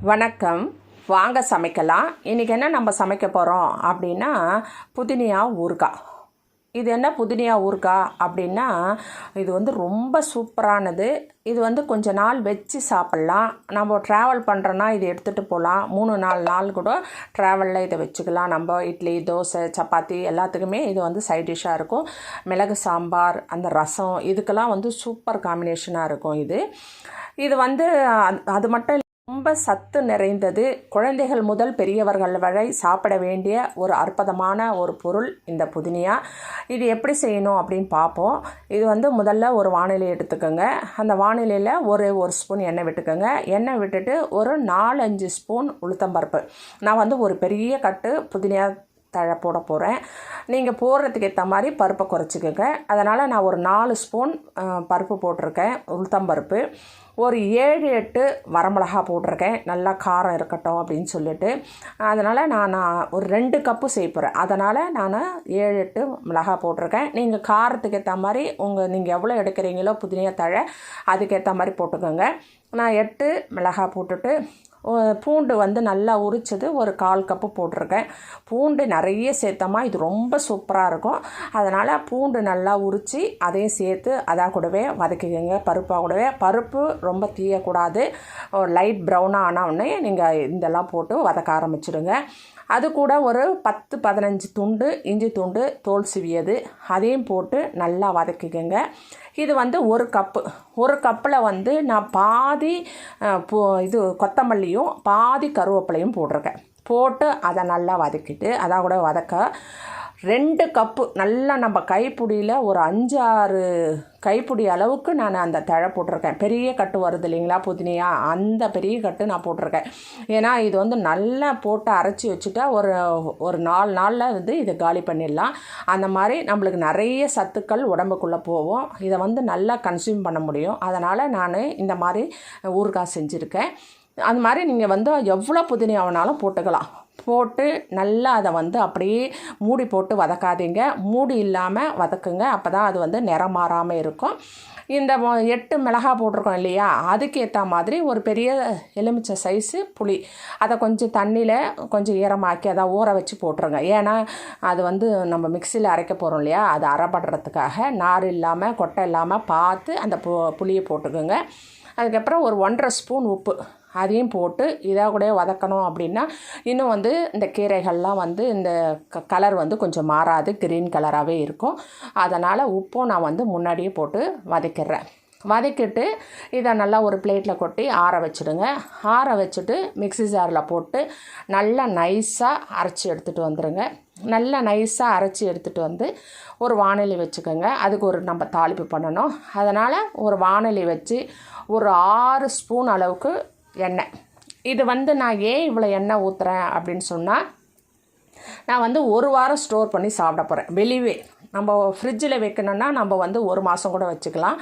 வணக்கம். வாங்க சமைக்கலாம். இன்றைக்கி என்ன நம்ம சமைக்க போகிறோம் அப்படின்னா புதினியா ஊறுகாய். இது என்ன புதினியா ஊறுகாய்? அப்படின்னா இது வந்து ரொம்ப சூப்பரானது. இது வந்து கொஞ்ச நாள் வச்சு சாப்பிட்லாம். நம்ம ட்ராவல் பண்ணுறோன்னா இது எடுத்துகிட்டு போகலாம். மூணு நாலு நாள் கூட ட்ராவலில் இதை வச்சுக்கலாம். நம்ம இட்லி தோசை சப்பாத்தி எல்லாத்துக்குமே இது வந்து சைட் டிஷ்ஷாக இருக்கும். மிளகு சாம்பார் அந்த ரசம் இதுக்கெல்லாம் வந்து சூப்பர் காம்பினேஷனாக இருக்கும் இது. இது வந்து அது- அது மட்டும் ரொம்ப சத்து நிறைந்தது. குழந்தைகள் முதல் பெரியவர்கள் வரை சாப்பிட வேண்டிய ஒரு அற்புதமான ஒரு பொருள் இந்த புதினியா. இது எப்படி செய்யணும் அப்படின்னு பார்ப்போம். இது வந்து முதல்ல ஒரு வானிலை எடுத்துக்கோங்க. அந்த வானிலையில் ஒரு ஒரு ஸ்பூன் எண்ணெய் விட்டுக்கோங்க. எண்ணெய் விட்டுட்டு ஒரு நாலஞ்சு ஸ்பூன் உளுத்தம்பருப்பு. நான் வந்து ஒரு பெரிய கட்டு புதினியா தழை போட போகிறேன் நீங்கள் போடுறதுக்கு ஏற்ற மாதிரி பருப்பை குறைச்சிக்கோங்க. அதனால் நான் ஒரு நாலு ஸ்பூன் பருப்பு போட்டிருக்கேன். உளுத்தம்பருப்பு. ஒரு ஏழு எட்டு வரமிளகா போட்டிருக்கேன். நல்லா காரம் இருக்கட்டும் அப்படின்னு சொல்லிட்டு. அதனால் நான் நான் ஒரு ரெண்டு கப்பு செய்ய அதனால் நான் ஏழு எட்டு மிளகா போட்டிருக்கேன். நீங்கள் காரத்துக்கு ஏற்ற மாதிரி உங்கள் நீங்கள் எவ்வளோ எடுக்கிறீங்களோ புதினியா தழை அதுக்கேற்ற மாதிரி போட்டுக்கோங்க. நான் எட்டு மிளகா போட்டுட்டு பூண்டு வந்து நல்லா உரிச்சது ஒரு கால் கப்பு போட்டிருக்கேன். பூண்டு நிறைய சேர்த்தோமா இது ரொம்ப சூப்பராக இருக்கும். அதனால் பூண்டு நல்லா உரித்து அதையும் சேர்த்து அதான் கூடவே வதக்கிக்கோங்க பருப்பாக கூடவே. பருப்பு ரொம்ப தீயக்கூடாது. ஒரு லைட் ப்ரௌனாக ஆன உடனே நீங்கள் இதெல்லாம் போட்டு வதக்க ஆரம்பிச்சிடுங்க. அது கூட ஒரு பத்து பதினஞ்சு துண்டு இஞ்சி துண்டு தோல் சிவியது அதையும் போட்டு நல்லா வதக்கிக்கோங்க. இது வந்து ஒரு கப்பு ஒரு கப்பில் வந்து நான் பாதி இது கொத்தமல்லியும் பாதி கருவேப்பிலையும் போட்டிருக்கேன். போட்டு அதை நல்லா வதக்கிட்டு அதை கூட வதக்க ரெண்டு கப்பு நல்லா நம்ம கைப்பிடியில் ஒரு அஞ்சு ஆறு கைப்பிடி அளவுக்கு நான் அந்த தழை போட்டிருக்கேன். பெரிய கட்டு வருது இல்லைங்களா புதினியா? அந்த பெரிய கட்டு நான் போட்டிருக்கேன். ஏன்னா இது வந்து நல்லா போட்டு அரைச்சி வச்சுட்டா ஒரு ஒரு நாலு நாளில் வந்து இதை காலி பண்ணிடலாம். அந்த மாதிரி நம்மளுக்கு நிறைய சத்துக்கள் உடம்புக்குள்ளே போகும். இதை வந்து நல்லா கன்சியூம் பண்ண முடியும். அதனால் நான் இந்த மாதிரி ஊறுகாய் செஞ்சுருக்கேன். அந்த மாதிரி நீங்கள் வந்து எவ்வளோ புதினா வேணாலும் போட்டுக்கலாம். போட்டு நல்லா அதை வந்து அப்படியே மூடி போட்டு வதக்காதீங்க. மூடி இல்லாமல் வதக்குங்க. அப்போ தான் அது வந்து நிறம் மாறாமல் இருக்கும். இந்த எட்டு மிளகா போட்டிருக்கோம் இல்லையா? அதுக்கு ஏற்ற மாதிரி ஒரு பெரிய எலுமிச்சை சைஸு புளி. அதை கொஞ்சம் தண்ணியில் கொஞ்சம் ஈரமாக்கி அதை ஊற வச்சு போட்டுருங்க. ஏன்னா அது வந்து நம்ம மிக்சியில் அரைக்க போகிறோம் இல்லையா? அது அரைப்படுறதுக்காக நார் இல்லாமல் கொட்டை இல்லாமல் பார்த்து அந்த பு புளியை போட்டுக்கோங்க. அதுக்கப்புறம் ஒரு ஒன்றரை ஸ்பூன் உப்பு. அதையும் போட்டு இதாக கூட வதக்கணும் அப்படின்னா இன்னும் வந்து இந்த கீரைகள்லாம் வந்து இந்த க கலர் வந்து கொஞ்சம் மாறாது க்ரீன் கலராகவே இருக்கும். அதனால் உப்பும் நான் வந்து முன்னாடியே போட்டு வதக்கிடுறேன் வதக்கிட்டு இதை நல்லா ஒரு பிளேட்டில் கொட்டி ஆற வச்சுடுங்க. ஆற வச்சுட்டு மிக்ஸி ஜாரில் போட்டு நல்லா நைஸாக அரைச்சி எடுத்துகிட்டு வந்துடுங்க நல்லா நைஸாக அரைச்சி எடுத்துகிட்டு வந்து ஒரு வாணலி வச்சுக்கோங்க. அதுக்கு ஒரு நம்ம தாளிப்பு பண்ணணும். அதனால் ஒரு வாணலி வச்சு ஒரு ஆறு ஸ்பூன் அளவுக்கு எண்ணெய். இது வந்து நான் ஏன் இவ்வளோ எண்ணெய் ஊற்றுறேன் அப்படின்னு சொன்னால் நான் வந்து ஒரு வாரம் ஸ்டோர் பண்ணி சாப்பிட போகிறேன் வெளியே நம்ம ஃப்ரிட்ஜில் வைக்கணும்னா நம்ம வந்து ஒரு மாதம் கூட வச்சுக்கலாம்.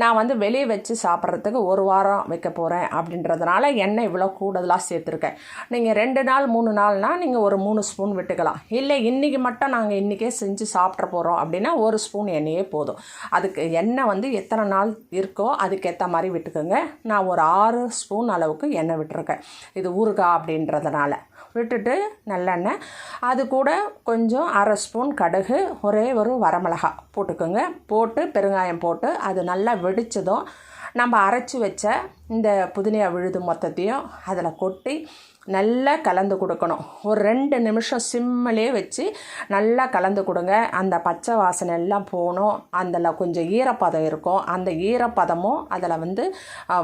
நான் வந்து வெளியே வச்சு சாப்பிட்றதுக்கு ஒரு வாரம் வைக்க போகிறேன் அப்படின்றதுனால எண்ணெய் இவ்வளோ கூடுதலாக சேர்த்துருக்கேன். நீங்கள் ரெண்டு நாள் மூணு நாள்னால் நீங்கள் ஒரு மூணு ஸ்பூன் விட்டுக்கலாம். இல்லை இன்றைக்கி மட்டும் நாங்கள் இன்றைக்கே செஞ்சு சாப்பிட்ற போகிறோம் அப்படின்னா ஒரு ஸ்பூன் எண்ணெயே போதும். அதுக்கு எண்ணெய் வந்து எத்தனை நாள் இருக்கோ அதுக்கேற்ற மாதிரி விட்டுக்கோங்க. நான் ஒரு ஆறு ஸ்பூன் அளவுக்கு எண்ணெய் விட்டுருக்கேன். இது ஊறுகாய் அப்படின்றதுனால. விட்டுட்டு நல்லெண்ணெய் அது கூட கொஞ்சம் அரை ஸ்பூன் கடுகு ஒரே ஒரு வரமிளகா போட்டுக்கோங்க. போட்டு பெருங்காயம் போட்டு அது நல்லா வெடிச்சதும் நம்ம அரைச்சி வச்ச இந்த புதினியா விழுது மொத்தத்தையும் அதில் கொட்டி நல்லா கலந்து கொடுக்கணும். ஒரு ரெண்டு நிமிஷம் சிம்மிலே வச்சு நல்லா கலந்து கொடுங்க. அந்த பச்சை வாசனை எல்லாம் போகணும். அதில் கொஞ்சம் ஈரப்பதம் இருக்கும். அந்த ஈரப்பதமும் அதில் வந்து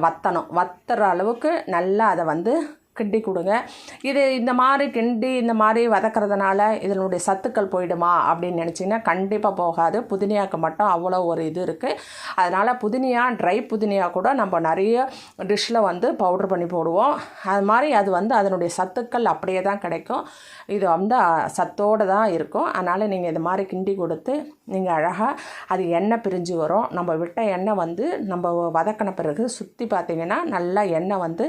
வத்தணும். வத்துற அளவுக்கு நல்லா அதை வந்து கிண்டி கொடுங்க. இது இந்த மாதிரி கிண்டி இந்த மாதிரி வதக்கிறதுனால இதனுடைய சத்துக்கள் போயிடுமா அப்படின்னு நினச்சிங்கன்னா கண்டிப்பாக போகாது. புதினியாவுக்கு மட்டும் அவ்வளோ ஒரு இது இருக்குது அதனால் புதினியா ட்ரை புதினியா கூட நம்ம நிறைய டிஷ்ஷில் வந்து பவுட்ரு பண்ணி போடுவோம். அது மாதிரி அது வந்து அதனுடைய சத்துக்கள் அப்படியே தான் கிடைக்கும். இது வந்து சத்தோடு தான் இருக்கும். அதனால் நீங்கள் இது மாதிரி கிண்டி கொடுத்து நீங்கள் அழகாக அது எண்ணெய் பிரிஞ்சு வரும். நம்ம விட்ட எண்ணெய் வந்து நம்ம வதக்கின பிறகு சுற்றி பார்த்திங்கன்னா நல்லா எண்ணெய் வந்து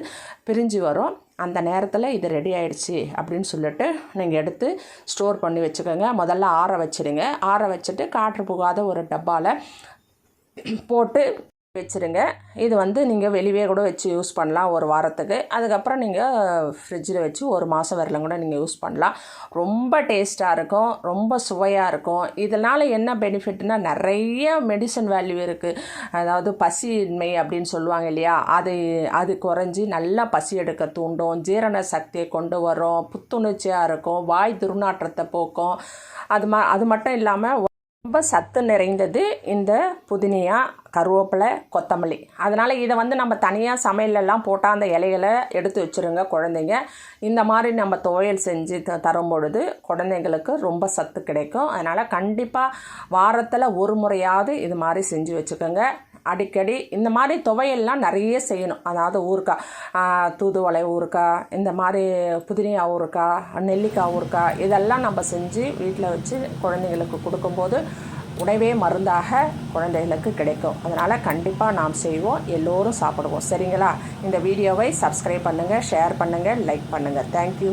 பிரிஞ்சு வரும். அந்த நேரத்தில் இது ரெடி ஆயிடுச்சு அப்படின்னு சொல்லிட்டு நீங்கள் எடுத்து ஸ்டோர் பண்ணி வச்சுக்கோங்க. முதல்ல ஆற வச்சுருங்க. ஆற வச்சுட்டு காற்று புகாத ஒரு டப்பாவில் போட்டு வச்சுருங்க. இது வந்து நீங்கள் வெளியே கூட வச்சு யூஸ் பண்ணலாம் ஒரு வாரத்துக்கு. அதுக்கப்புறம் நீங்கள் ஃப்ரிட்ஜில் வச்சு ஒரு மாதம் வரலாம் கூட நீங்கள் யூஸ் பண்ணலாம். ரொம்ப டேஸ்ட்டாக இருக்கும் ரொம்ப சுவையாக இருக்கும். இதனால் என்ன பெனிஃபிட்னால் நிறைய மெடிசன் வேல்யூ இருக்குது அதாவது பசியின்மை அப்படின்னு சொல்லுவாங்க இல்லையா? அது அது குறைஞ்சி நல்லா பசி எடுக்க தூண்டும் ஜீரண சக்தியை கொண்டு வரும் புத்துணர்ச்சியாக இருக்கும் வாய் துர்நாற்றத்தை போக்கும். அது ம அது மட்டும் இல்லாமல் ரொம்ப சத்து நிறைந்தது இந்த புதினியா கருவேப்பிலை கொத்தமல்லி. அதனால் இதை வந்து நம்ம தனியாக சமையலெல்லாம் போட்டால் அந்த இலைகளை எடுத்து வச்சுருங்க குழந்தைங்க. இந்த மாதிரி நம்ம துவையல் செஞ்சு த தரும் பொழுது குழந்தைங்களுக்கு ரொம்ப சத்து கிடைக்கும். அதனால் கண்டிப்பாக வாரத்தில் ஒரு முறையாவது இது மாதிரி செஞ்சு வச்சுக்கோங்க. அடிக்கடி இந்த மாதிரி துவையல்லாம் நிறைய செய்யணும். அதாவது ஊறுகாய் தூதுவளை ஊறுக்காய் இந்த மாதிரி புதினியா ஊறுக்காய் நெல்லிக்காய் ஊறுக்காய் இதெல்லாம் நம்ம செஞ்சு வீட்டில் வச்சு குழந்தைங்களுக்கு கொடுக்கும்போது உணவே மருந்தாக குழந்தைகளுக்கு கிடைக்கும். அதனால் கண்டிப்பாக நாம் செய்வோம். எல்லோரும் சாப்பிடுவோம். சரிங்களா? இந்த வீடியோவை சப்ஸ்கிரைப் பண்ணுங்கள் ஷேர் பண்ணுங்கள் லைக் பண்ணுங்கள் தேங்க்யூ